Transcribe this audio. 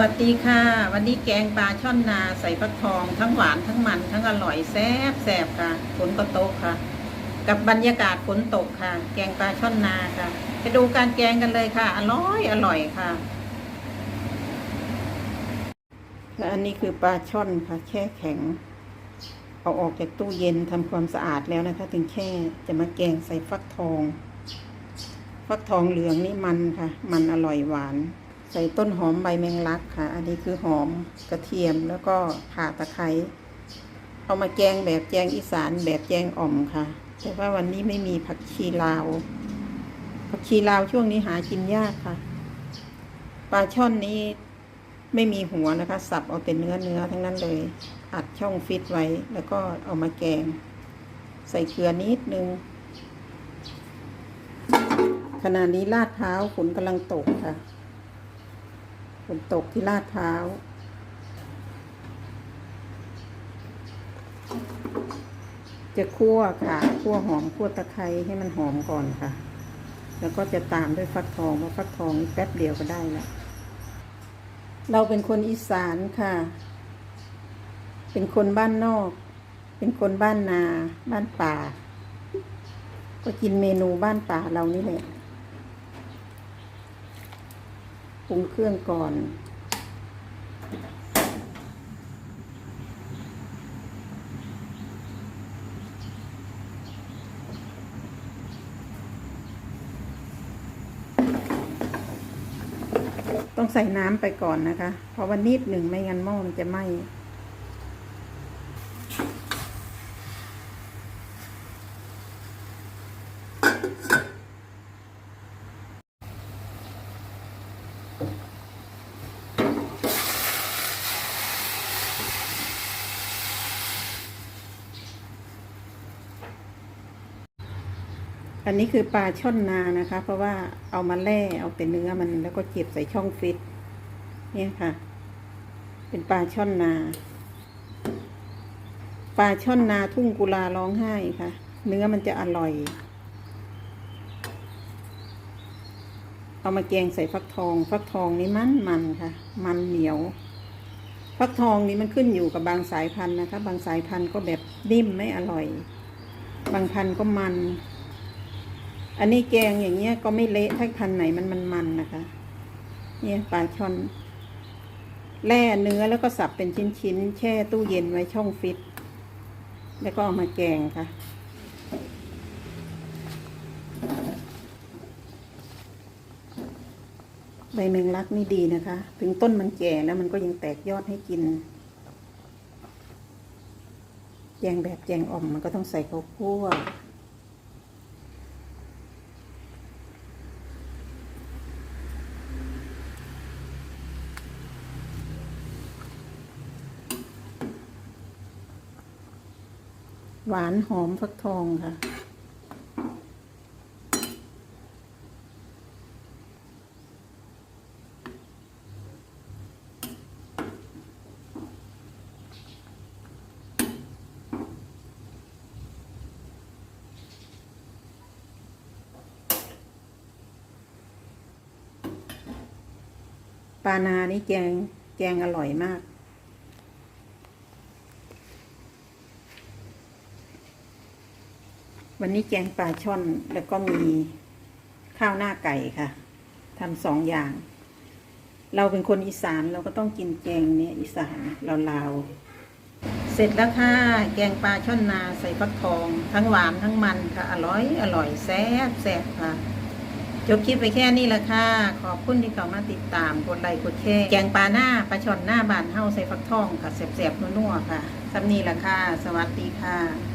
วัสดีค่ะ วันนี้แกงปลาช่อนนาใส่ฟักทองทั้งหวานทั้งมันทั้งอร่อยแซ่บแซ่บค่ะฝนก็ตกค่ะ กับบรรยากาศฝนตกค่ะ แกงปลาช่อนนาค่ะ ไปดูการแกงกันเลยค่ะ อร่อยอร่อยค่ะและอันนี้คือปลาช่อนค่ะ แช่แข็ง เอาออกจากตู้เย็นทำความสะอาดแล้วนะคะ ถึงแช่จะมาแกงใส่ฟักทอง ฟักทองเหลืองนี่มันค่ะ มันอร่อยหวาน ใส่ต้นหอมใบแมงลักค่ะ อันนี้คือหอมกระเทียมแล้วก็ข่าตะไคร้เอามาแกงแบบแกงอีสานแบบแกงอ่อมค่ะ แต่ว่าวันนี้ไม่มีผักชีลาว ผักชีลาวช่วงนี้หากินยากค่ะปลาช่อนนี้ไม่มีหัวนะคะ สับเอาแต่เนื้อเนื้อทั้งนั้นเลย อัดช่องฟิตไว้ แล้วก็เอามาแกง ใส่เกลือนิดนึงขณะนี้ลาดเท้าฝนกำลังตกค่ะ นตกที่ลาดพร้าวจะคั่วค่ะคั่วหอมคั่วตะไคร้ให้มันหอมก่อนค่ะ แล้วก็จะตามด้วยฟักทองเพราะฟักทองนี่แป๊บเดียวก็ได้แล้วเราเป็นคนอีสานค่ะ เป็นคนบ้านนอก เป็นคนบ้านนา บ้านป่า ก็กินเมนูบ้านป่าเรานี่แหละ ปรุงเครื่องก่อนต้องใส่น้ำไปก่อนนะคะ เพราะว่านิดหนึ่งไม่งั้นหม้อมันจะไหม้ อันนี้คือปลาช่อนนานะคะ เพราะว่าเอามาแล่เอาแต่เนื้อมันแล้วก็เก็บใส่ช่องฟิตเนี่ยค่ะ เป็นปลาช่อนนา ปลาช่อนนาทุ่งกุลาร้องไห้ค่ะ เนื้อมันจะอร่อย เอามาแกงใส่ฟักทอง ฟักทองนี่มันมันค่ะ มันเหนียว ฟักทองนี่มันขึ้นอยู่กับบางสายพันธุ์นะคะ บางสายพันธุ์ก็แบบนิ่มไม่อร่อย บางพันธุ์ก็มัน อันนี้แกงอย่างเงี้ยก็ไม่เละถ้าพันไหนมันมันมันนะคะ เนี่ยปลาช่อนแล่เนื้อแล้วก็สับเป็นชิ้นๆแช่ตู้เย็นไว้ช่องฟิต แล้วก็เอามาแกงค่ะ ใบแมงลักนี่ดีนะคะ ถึงต้นมันแก่แล้วมันก็ยังแตกยอดให้กิน แกงแบบแกงอ่อมมันก็ต้องใส่ข้าวคั่ว หวานหอมฟักทองค่ะปลานานี่แกงแกงอร่อยมาก วันนี้แกงปลาช่อน แล้วก็มีข้าวหน้าไก่ค่ะทำสองอย่าง เราเป็นคนอีสานเราก็ต้องกินแกงเนี่ยอีสานเราลาวๆเสร็จแล้วค่ะ แกงปลาช่อนนาใส่ฟักทอง ทั้งหวานทั้งมันค่ะ อร่อย อร่อยแซ่บแซ่บค่ะ จบคลิปไปแค่นี้ละค่ะ ขอบคุณที่เข้ามาติดตามกดไลค์กดแชร์แกงปลาหน้าปลาช่อนหน้าบานเฮาใส่ฟักทองค่ะแซ่บๆนัวๆค่ะสำนีละค่ะ สวัสดีค่ะ